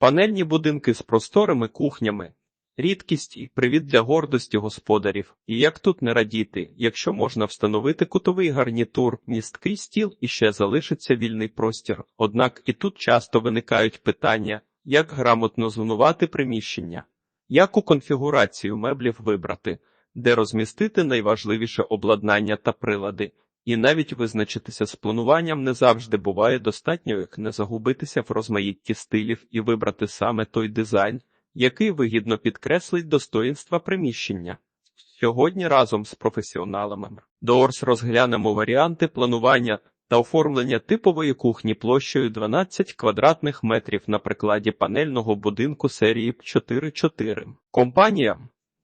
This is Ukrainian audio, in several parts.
Панельні будинки з просторими кухнями. Рідкість і привід для гордості господарів. І як тут не радіти, якщо можна встановити кутовий гарнітур, місткий стіл і ще залишиться вільний простір. Однак і тут часто виникають питання, як грамотно зонувати приміщення, яку конфігурацію меблів вибрати, де розмістити найважливіше обладнання та прилади. І навіть визначитися з плануванням не завжди буває достатньо, як не загубитися в розмаїтті стилів і вибрати саме той дизайн, який вигідно підкреслить достоїнства приміщення. Сьогодні разом з професіоналами Доорс розглянемо варіанти планування та оформлення типової кухні площею 12 квадратних метрів на прикладі панельного будинку серії 4.4. Компанія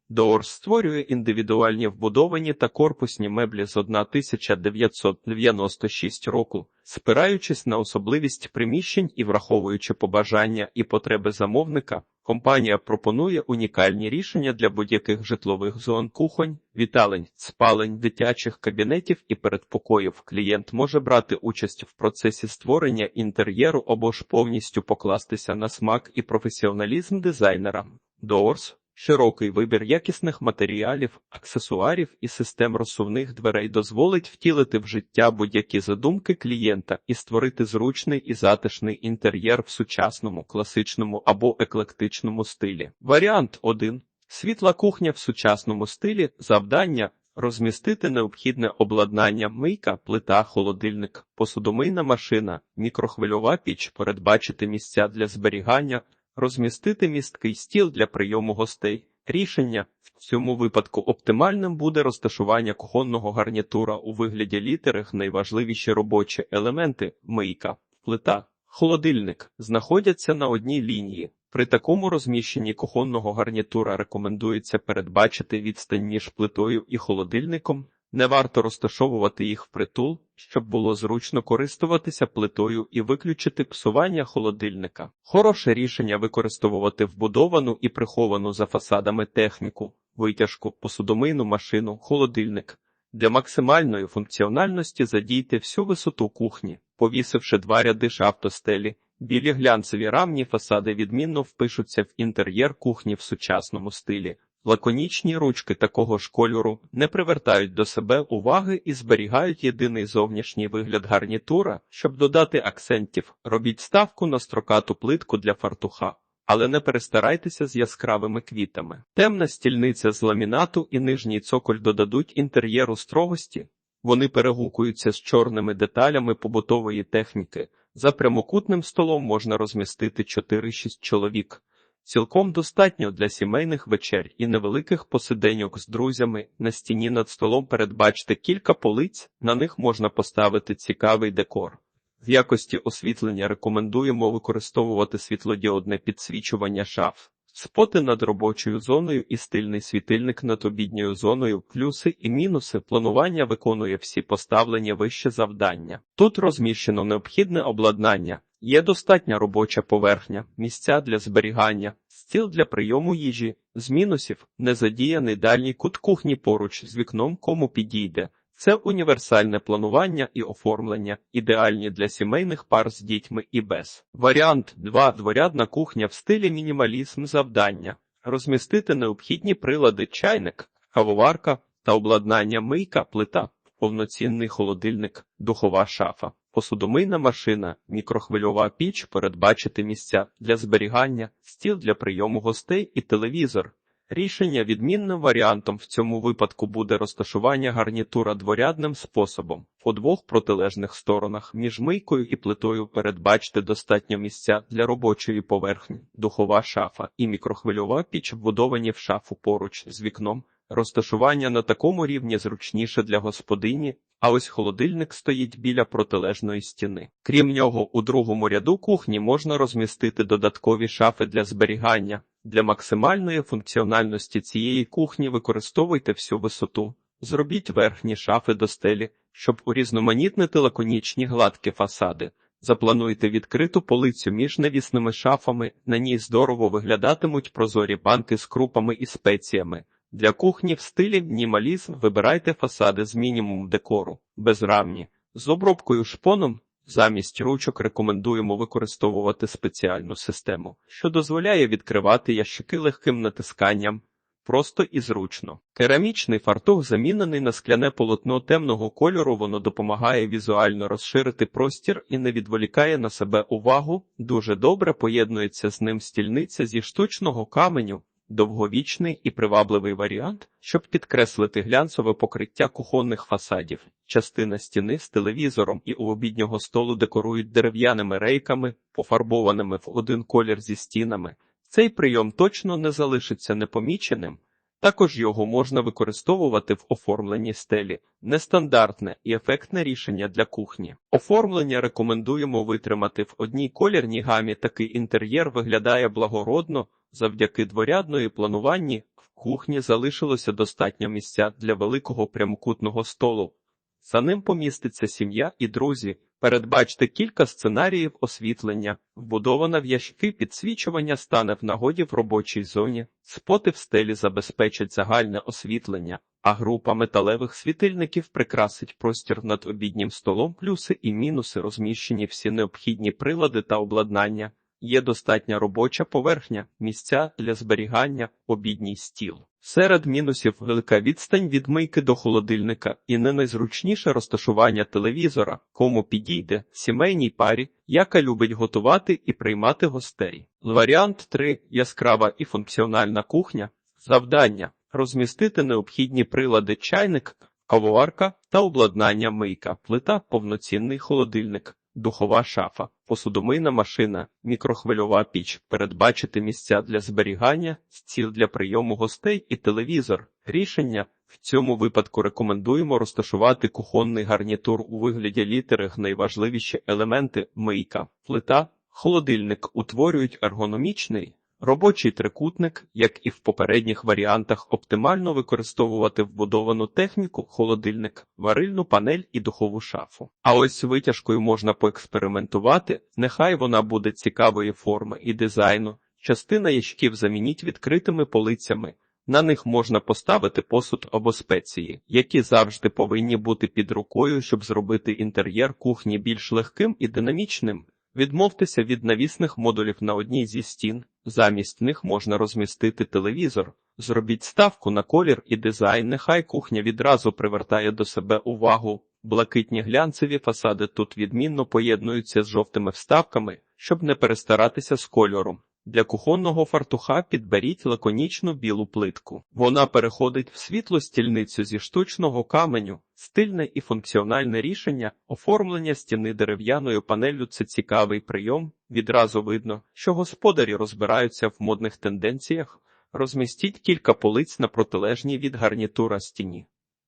Доорс створює індивідуальні вбудовані та корпусні меблі з 1996 року, спираючись на особливість приміщень і враховуючи побажання і потреби замовника. Компанія пропонує унікальні рішення для будь-яких житлових зон кухонь, віталень, спалень, дитячих кабінетів і передпокоїв. Клієнт може брати участь в процесі створення інтер'єру або ж повністю покластися на смак і професіоналізм дизайнера. Doors Широкий вибір якісних матеріалів, аксесуарів і систем розсувних дверей дозволить втілити в життя будь-які задумки клієнта і створити зручний і затишний інтер'єр в сучасному, класичному або еклектичному стилі. Варіант 1. Світла кухня в сучасному стилі, завдання розмістити необхідне обладнання, мийка, плита, холодильник, посудомийна машина, мікрохвильова піч, передбачити місця для зберігання, розмістити місткий стіл для прийому гостей. Рішення в цьому випадку оптимальним буде розташування кухонного гарнітура у вигляді літерих найважливіші робочі елементи мийка, плита, холодильник знаходяться на одній лінії. При такому розміщенні кухонного гарнітура рекомендується передбачити відстань між плитою і холодильником. Не варто розташовувати їх впритул, щоб було зручно користуватися плитою і виключити псування холодильника. Хороше рішення використовувати вбудовану і приховану за фасадами техніку, витяжку, посудомийну машину, холодильник. Для максимальної функціональності задійте всю висоту кухні, повісивши два ряди шафтостелі. Білі глянцеві рамні фасади відмінно впишуться в інтер'єр кухні в сучасному стилі. Лаконічні ручки такого ж кольору не привертають до себе уваги і зберігають єдиний зовнішній вигляд гарнітура, щоб додати акцентів. Робіть ставку на строкату плитку для фартуха, але не перестарайтеся з яскравими квітами. Темна стільниця з ламінату і нижній цоколь додадуть інтер'єру строгості. Вони перегукуються з чорними деталями побутової техніки. За прямокутним столом можна розмістити 4-6 чоловік. Цілком достатньо для сімейних вечер і невеликих посиденьок з друзями. На стіні над столом передбачте кілька полиць, на них можна поставити цікавий декор. В якості освітлення рекомендуємо використовувати світлодіодне підсвічування шаф, споти над робочою зоною і стильний світильник над обідньою зоною, плюси і мінуси планування виконує всі поставлені вище завдання. Тут розміщено необхідне обладнання. Є достатня робоча поверхня, місця для зберігання, стіл для прийому їжі, з мінусів незадіяний дальній кут кухні поруч з вікном, кому підійде. Це універсальне планування і оформлення, ідеальні для сімейних пар з дітьми і без. Варіант 2. Дворядна кухня в стилі мінімалізм завдання. Розмістити необхідні прилади чайник, кавоварка та обладнання мийка, плита, повноцінний холодильник, духова шафа посудомийна машина, мікрохвильова піч, передбачити місця для зберігання, стіл для прийому гостей і телевізор. Рішення відмінним варіантом в цьому випадку буде розташування гарнітура дворядним способом. По двох протилежних сторонах між мийкою і плитою передбачте достатньо місця для робочої поверхні, духова шафа і мікрохвильова піч вбудовані в шафу поруч з вікном. Розташування на такому рівні зручніше для господині, а ось холодильник стоїть біля протилежної стіни. Крім нього, у другому ряду кухні можна розмістити додаткові шафи для зберігання. Для максимальної функціональності цієї кухні використовуйте всю висоту. Зробіть верхні шафи до стелі, щоб урізноманітнити лаконічні гладкі фасади. Заплануйте відкриту полицю між навісними шафами, на ній здорово виглядатимуть прозорі банки з крупами і спеціями. Для кухні в стилі мінімалізм вибирайте фасади з мінімум декору, безрамні, з обробкою шпоном, Замість ручок рекомендуємо використовувати спеціальну систему, що дозволяє відкривати ящики легким натисканням. Просто і зручно. Керамічний фартух замінений на скляне полотно темного кольору, воно допомагає візуально розширити простір і не відволікає на себе увагу. Дуже добре поєднується з ним стільниця зі штучного каменю, довговічний і привабливий варіант, щоб підкреслити глянцеве покриття кухонних фасадів. Частина стіни з телевізором і у обіднього столу декорують дерев'яними рейками, пофарбованими в один колір зі стінами. Цей прийом точно не залишиться непоміченим. Також його можна використовувати в оформленні стелі, нестандартне і ефектне рішення для кухні. Оформлення рекомендуємо витримати в одній колірній гамі. Такий інтер'єр виглядає благородно, завдяки дворядної плануванні в кухні залишилося достатньо місця для великого прямокутного столу. За ним поміститься сім'я і друзі. Передбачте кілька сценаріїв освітлення, вбудована в ящики підсвічування стане в нагоді в робочій зоні, споти в стелі забезпечать загальне освітлення, а група металевих світильників прикрасить простір над обіднім столом, плюси і мінуси розміщені всі необхідні прилади та обладнання. Є достатня робоча поверхня, місця для зберігання, обідній стіл. Серед мінусів велика відстань від мийки до холодильника і не найзручніше розташування телевізора, кому підійде сімейній парі, яка любить готувати і приймати гостей. Варіант 3. яскрава і функціональна кухня. Завдання розмістити необхідні прилади чайник, кавоварка та обладнання мийка, плита, повноцінний холодильник духова шафа, посудомийна машина, мікрохвильова піч, передбачити місця для зберігання, стіл для прийому гостей і телевізор. Рішення в цьому випадку рекомендуємо розташувати кухонний гарнітур у вигляді літери. Найважливіші елементи мийка, плита, холодильник утворюють ергономічний. Робочий трикутник, як і в попередніх варіантах, оптимально використовувати вбудовану техніку, холодильник, варильну панель і духову шафу. А ось витяжкою можна поекспериментувати, нехай вона буде цікавої форми і дизайну. Частина ящиків замініть відкритими полицями. На них можна поставити посуд або спеції, які завжди повинні бути під рукою, щоб зробити інтер'єр кухні більш легким і динамічним. Відмовтеся від навісних модулів на одній зі стін, замість них можна розмістити телевізор. Зробіть ставку на колір і дизайн. Нехай кухня відразу привертає до себе увагу. Блакитні глянцеві фасади тут відмінно поєднуються з жовтими вставками, щоб не перестаратися з кольором. Для кухонного фартуха підберіть лаконічну білу плитку. Вона переходить в світлу стільницю зі штучного каменю, стильне і функціональне рішення, оформлення стіни дерев'яною панеллю це цікавий прийом. Відразу видно, що господарі розбираються в модних тенденціях. Розмістіть кілька полиць на протилежній від гарнітура стіні.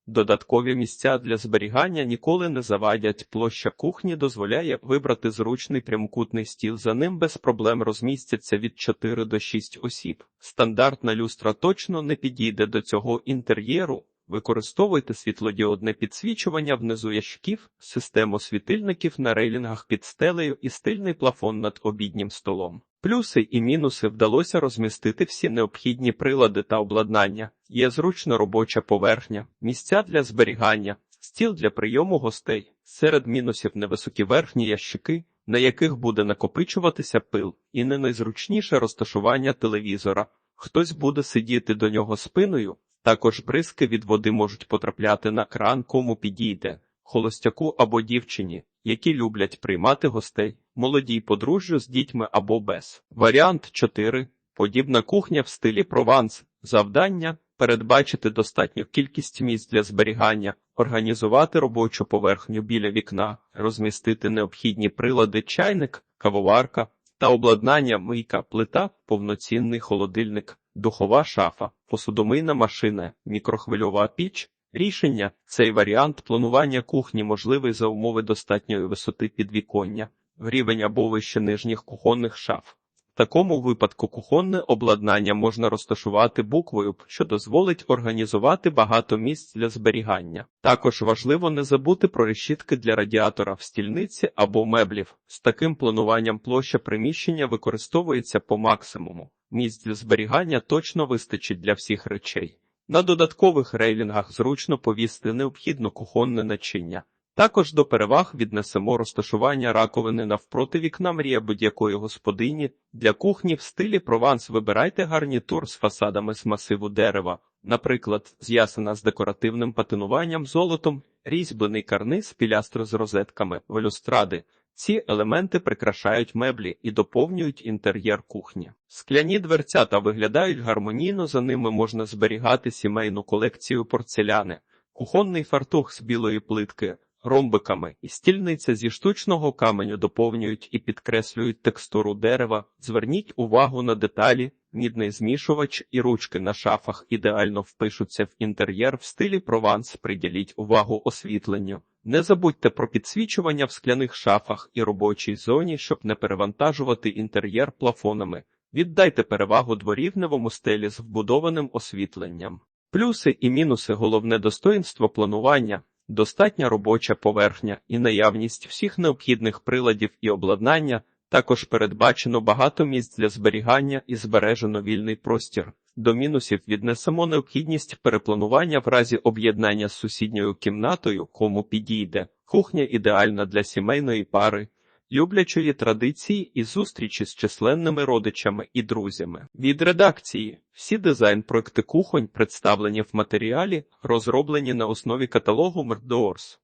Додаткові місця для зберігання ніколи не завадять. Площа кухні дозволяє вибрати зручний прямокутний стіл. За ним без проблем розмістяться від 4 до 6 осіб. Стандартна люстра точно не підійде до цього інтер'єру. Використовуйте світлодіодне підсвічування внизу ящиків, систему світильників на рейлінгах під стелею і стильний плафон над обіднім столом. Плюси і мінуси вдалося розмістити всі необхідні прилади та обладнання. Є зручна робоча поверхня, місця для зберігання, стіл для прийому гостей. Серед мінусів невисокі верхні ящики, на яких буде накопичуватися пил, і не найзручніше розташування телевізора. Хтось буде сидіти до нього спиною. Також бризки від води можуть потрапляти на кран, кому підійде, холостяку або дівчині, які люблять приймати гостей, молодій подружжю з дітьми або без. Варіант 4. Подібна кухня в стилі прованс. Завдання передбачити достатню кількість місць для зберігання, організувати робочу поверхню біля вікна, розмістити необхідні прилади чайник, кавоварка та обладнання мийка, плита, повноцінний холодильник, духова шафа, посудомийна машина, мікрохвильова піч. Рішення цей варіант планування кухні можливий за умови достатньої висоти підвіконня, рівень або вище нижніх кухонних шаф. Такому випадку кухонне обладнання можна розташувати буквою, що дозволить організувати багато місць для зберігання. Також важливо не забути про решітки для радіатора в стільниці або меблів. З таким плануванням площа приміщення використовується по максимуму. Місць для зберігання точно вистачить для всіх речей. На додаткових рейлінгах зручно повісти необхідне кухонне начиння. Також до переваг віднесемо розташування раковини навпроти вікна мрія будь-якої господині. Для кухні в стилі Прованс вибирайте гарнітур з фасадами з масиву дерева, наприклад, з ясена з декоративним патинуванням золотом, різьблений карниз, пілястро з розетками, балюстради. Ці елементи прикрашають меблі і доповнюють інтер'єр кухні. Скляні дверцята виглядають гармонійно, за ними можна зберігати сімейну колекцію порцеляни, кухонний фартух з білої плитки, ромбиками і стільниця зі штучного каменю доповнюють і підкреслюють текстуру дерева. Зверніть увагу на деталі, мідний змішувач і ручки на шафах ідеально впишуться в інтер'єр в стилі Прованс. Приділіть увагу освітленню. Не забудьте про підсвічування в скляних шафах і робочій зоні, щоб не перевантажувати інтер'єр плафонами. Віддайте перевагу дворівневому стелі з вбудованим освітленням. Плюси і мінуси головне достоїнство планування, достатня робоча поверхня і наявність всіх необхідних приладів і обладнання, також передбачено багато місць для зберігання і збережено вільний простір. До мінусів віднесемо необхідність перепланування в разі об'єднання з сусідньою кімнатою, кому підійде. Кухня ідеальна для сімейної пари, люблячої традиції і зустрічі з численними родичами і друзями. Від редакції всі дизайн-проекти кухонь представлені в матеріалі, розроблені на основі каталогу Мердоорс.